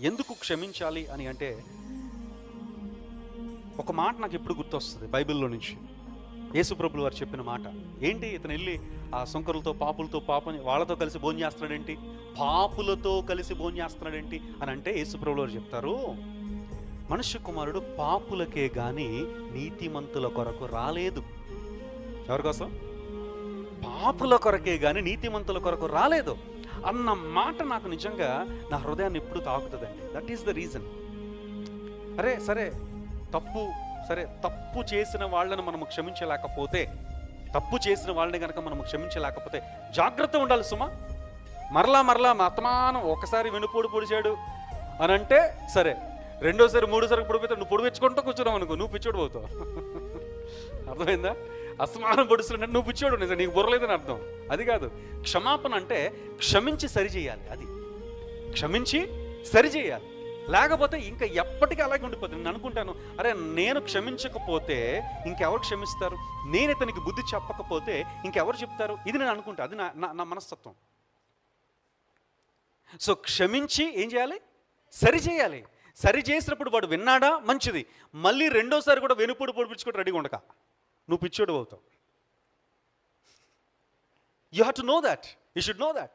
ఎందుకు క్షమించాలి అని అంటే ఒక మాట నాకు ఎప్పుడు గుర్తొస్తుంది బైబిల్లో నుంచి. యేసుప్రభులు వారు చెప్పిన మాట. ఏంటి ఇతను వెళ్ళి ఆ సుంకరులతో పాపులతో పాపని వాళ్ళతో కలిసి భోజనం చేస్తున్నాడేంటి? పాపులతో కలిసి భోజనం చేస్తున్నాడేంటి అని అంటే యేసుప్రభులు వారు చెప్తారు మనుష్య కుమారుడు పాపులకే గాని నీతిమంతుల కొరకు రాలేదు. ఎవరి కోసం? పాపుల కొరకే గాని నీతిమంతుల కొరకు రాలేదు. అన్న మాట నాకు నిజంగా నా హృదయాన్ని ఎప్పుడు తాకుతుందండి. దట్ ఈస్ ద రీజన్ అరే సరే తప్పు సరే తప్పు చేసిన వాళ్ళని మనము క్షమించలేకపోతే తప్పు చేసిన వాళ్ళని కనుక మనము క్షమించలేకపోతే జాగ్రత్త ఉండాలి సుమా. మరలా మరలా మతమానం ఒకసారి వెనుపోడు పొడిచాడు అని అంటే సరే రెండోసారి మూడోసారి పొడిపోతే నువ్వు పొడిపించుకుంటూ కూర్చున్నావు అనుకో నువ్వు పిచ్చోడు పోతావు. అర్థమైందా? అసమానం పొడుస్తున్నట్టు నువ్వు పుచ్చాడు నిజం నీకు బుర్రలేదని అర్థం. అది కాదు. క్షమాపణ అంటే క్షమించి సరిచేయాలి అది. క్షమించి సరిచేయాలి లేకపోతే ఇంకా ఎప్పటికీ అలాగే ఉండిపోతుంది నేను అనుకుంటాను అరే నేను క్షమించకపోతే ఇంకెవరు క్షమిస్తారు? నేను ఇతనికి బుద్ధి చెప్పకపోతే ఇంకెవరు చెప్తారు? ఇది నేను అనుకుంటా అది నా నా- మనస్తత్వం. సో క్షమించి ఏం చేయాలి? సరి చేయాలి. సరి చేసినప్పుడు వాడు విన్నాడా? మంచిది. మళ్ళీ రెండోసారి కూడా వెనుపొడి పొడిపించుకొని రెడీగా ఉండక. నువ్వు పిచ్చోడు అవుతావు. You have to know that you should know that